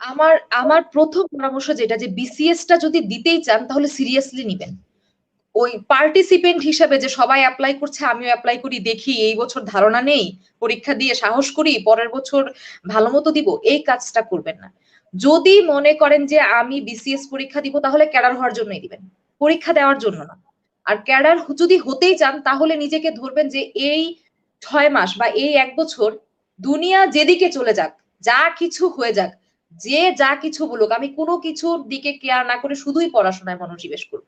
আমার আমার প্রথম পরামর্শ যেটা যে বিসিএস টা যদি দিতেই চান, তাহলে সিরিয়াসলি নিবেন। ওই পার্টিসিপেন্ট হিসাবে যে সবাই অ্যাপ্লাই করছে, আমিও অ্যাপ্লাই করি, দেখি এই বছর ধারণা নেই, পরীক্ষা দিয়ে সাহস করি, পরের বছর ভালো মতো দিব, এই কাজটা করবেন না। যদি মনে করেন যে আমি বিসিএস পরীক্ষা দিব, তাহলে ক্যাডার হওয়ার জন্যই দিবেন। পরীক্ষা দেওয়ার জন্য না। আর ক্যাডার যদি হতেই চান, তাহলে নিজেকে ধরবেন যে এই ছয় মাস বা এই এক বছর দুনিয়া যেদিকে চলে যাক, যা কিছু হয়ে যাক যে যা কিছু বলুক, আমি কোনো কিছুর দিকে কেয়ার না করে শুধুই পড়াশোনায় মনোনিবেশ করব।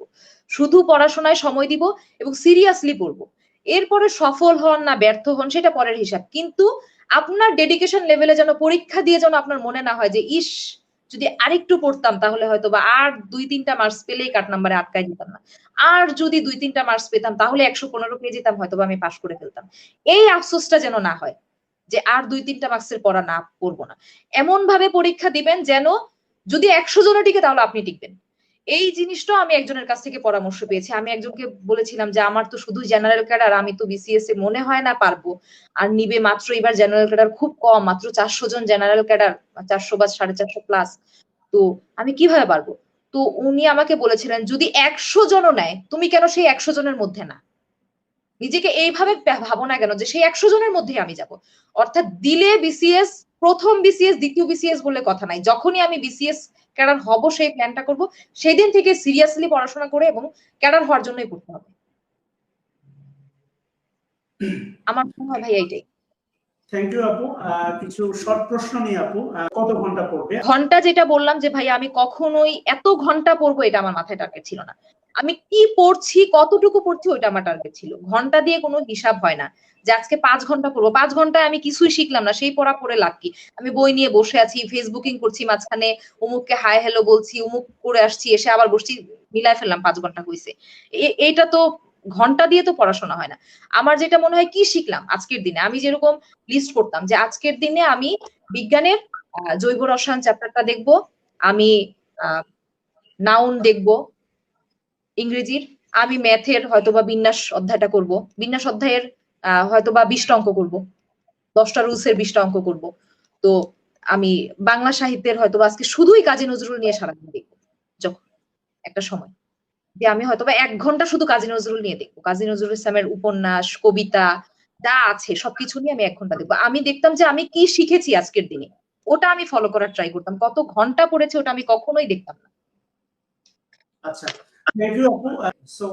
শুধু পড়াশোনায় সময় দিব এবং সিরিয়াসলি পড়ব। এরপরে সফল হন না, ব্যর্থ হন, সেটা পরের হিসাব। কিন্তু আপনার ডেডিকেশন লেভেলে যেন পরীক্ষা দিয়ে যেন আপনার মনে না হয় যে, ইস, যদি আরেকটু পড়তাম তাহলে হয়তো বা আর দুই তিনটা মার্কস পেলেই কাট নাম্বারে আটকায় যেতাম না। আর যদি দুই তিনটা মার্কস পেতাম তাহলে একশো পনেরো পেয়ে যেতাম হয়তো বা আমি পাশ করে ফেলতাম। এই আফসোসটা যেন না হয়। যে আর দুই তিনটা মার্কসের পড়া না পড়ব না। এমন ভাবে পরীক্ষা দিবেন যেন যদি একশো জনে টিকে তাহলে আপনি টিকবেন। এই জিনিসটা আমি একজনের কাছ থেকে পরামর্শ পেয়েছি। আমি একজনকে বলেছিলাম যে, আমার তো শুধু জেনারেল ক্যাডার আমি তো বিসিএস এ মনে হয় না পারব। আর নিবে মাত্র এবার জেনারেল ক্যাডার খুব কম, মাত্র চারশো জন জেনারেল ক্যাডার চারশো বা সাড়ে চারশো প্লাস তো আমি কীভাবে পারব? তো উনি আমাকে বলেছিলেন, যদি একশো জনও নেয়, তুমি কেন সেই একশো জনের মধ্যে না? নিজেকে এইভাবে ভাবো না কেন যে সেই একশো জনের মধ্যে আমি যাব। অর্থাৎ দিলে বিসিএস প্রথম বিসিএস দ্বিতীয় বিসিএস বলে কথা নাই। যখনই আমি বিসিএস ক্যাডার হব সেই প্ল্যানটা করব। সেই দিন থেকে সিরিয়াসলি পড়াশোনা করে এবং ক্যাডার হওয়ার জন্যই পড়তে হবে। আমার মনে হয় ভাই এইটাই। থ্যাংক ইউ আপু। কিছু শর্ট প্রশ্ন নিয়ে আপু। কত ঘণ্টা পড়বে? ঘণ্টা যেটা বললাম যে ভাই আমি কখনোই এত ঘণ্টা পড়ব এটা আমার মাথায় টার্গেট ছিল না। আমি কি পড়ছি, কতটুকু পড়ছি, ওইটা আমার টার্গেট ছিল। ঘণ্টা দিয়ে কোনো হিসাব হয় না। যে আজকে পাঁচ ঘণ্টা পড়ব, পাঁচ ঘন্টায় আমি কিছুই শিখলাম না, সেই পড়া পড়ে লাভ কি? আমি বই নিয়ে বসে আছি ফেসবুকিং করছি, মাঝখানে অমুককে হাই হ্যালো বলছি, অমুক করে আসছি, এসে আবার বসছি, মিলাই ফেললাম পাঁচ ঘণ্টা হয়েছে এটা তো ঘণ্টা দিয়ে তো পড়াশোনা হয় না। আমার যেটা মনে হয় কি শিখলাম আজকের দিনে? আমি যেরকম লিস্ট করতাম যে আজকের দিনে আমি বিজ্ঞানের জৈব রসায়ন চ্যাপ্টারটা দেখব, আমি নাউন দেখব ইংরেজির, আমি ম্যাথের হয়তোবা বিন্যাস অধ্যায়টা করব। বিন্যাস অধ্যায়ের হয়তোবা বিশটা অঙ্ক করব। দশটা রুলসের বিশটা অঙ্ক করব। তো আমি বাংলা সাহিত্যের হয়তো আজকে শুধুই কাজী নজরুল নিয়ে সারাদিন দেখব। যখন একটা সময়। যে আমি হয়তোবা এক ঘণ্টা শুধু কাজী নজরুল নিয়ে দেখব। কাজী নজরুল ইসলামের উপন্যাস, কবিতা, যা আছে, সবকিছু নিয়ে আমি এক ঘণ্টা দেখব। আমি দেখতাম যে আমি কি শিখেছি আজকের দিনে। ওটা আমি ফলো করার ট্রাই করতাম। কত ঘণ্টা পড়েছে ওটা আমি কখনোই দেখতাম না। আচ্ছা। থ্যাংক ইউ আপু সো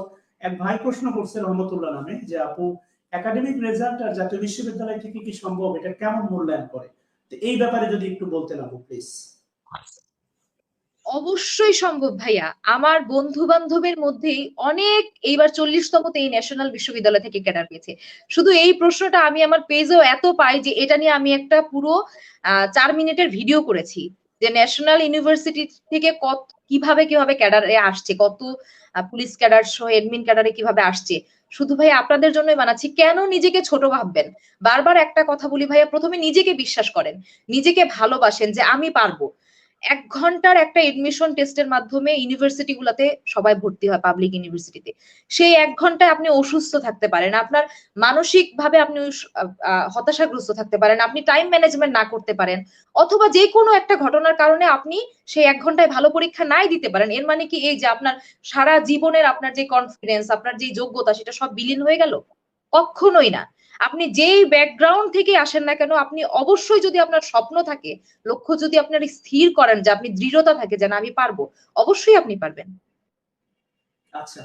এক ভাই প্রশ্ন করছে রহমতুল্লাহ নামে যে, আপু একাডেমিক রেজাল্ট আর জাতীয় বিশ্ববিদ্যালয় থেকে কি সম্ভব? এটা কেমন মূল্যায়ন করে? তো এই ব্যাপারে যদি একটু প্লিজ অবশ্যই সম্ভব, ভাইয়া। আমার বন্ধু বান্ধবের মধ্যেই অনেক এইবার চল্লিশতমতে এই ন্যাশনাল বিশ্ববিদ্যালয় থেকে ক্যাডার পেয়েছে। শুধু এই প্রশ্নটা আমি আমার পেজেও এত পাই যে, এটা নিয়ে আমি একটা পুরো চার মিনিটের ভিডিও করেছি। যে ন্যাশনাল ইউনিভার্সিটি থেকে কত কীভাবে কীভাবে ক্যাডারে আসছে? কত পুলিশ ক্যাডার সহ এডমিন ক্যাডারে কীভাবে আসছে? শুধু ভাই আপনাদের জন্যই বানাচ্ছি। কেন নিজেকে ছোট ভাববেন? বারবার একটা কথা বলি ভাইয়া, প্রথমে নিজেকে বিশ্বাস করেন। নিজেকে ভালোবাসেন যে আমি পারব। এক ঘণ্টার একটা এডমিশন টেস্টের মাধ্যমে ইউনিভার্সিটি গুলাতে সবাই ভর্তি হয় পাবলিক ইউনিভার্সিটিতে সেই এক ঘন্টায় আপনি অসুস্থ থাকতে পারেন, আপনার মানসিক ভাবে আপনি হতাশাগ্রস্ত থাকতে পারেন, আপনি টাইম ম্যানেজমেন্ট না করতে পারেন, অথবা যে কোনো একটা ঘটনার কারণে আপনি সেই এক ঘন্টায় ভালো পরীক্ষা নাই দিতে পারেন। এর মানে কি এই যে আপনার সারা জীবনের আপনার যে কনফিডেন্স আপনার যে যোগ্যতা, সেটা সব বিলীন হয়ে গেল? কখনোই না। আপনি যেই ব্যাকগ্রাউন্ড থেকে আসেন না কেন, আপনি অবশ্যই যদি আপনার স্বপ্ন থাকে, লক্ষ্য যদি আপনার স্থির করেন যে আপনি দৃঢ়তা থাকে যেন আমি পারব, অবশ্যই আপনি পারবেন। আচ্ছা।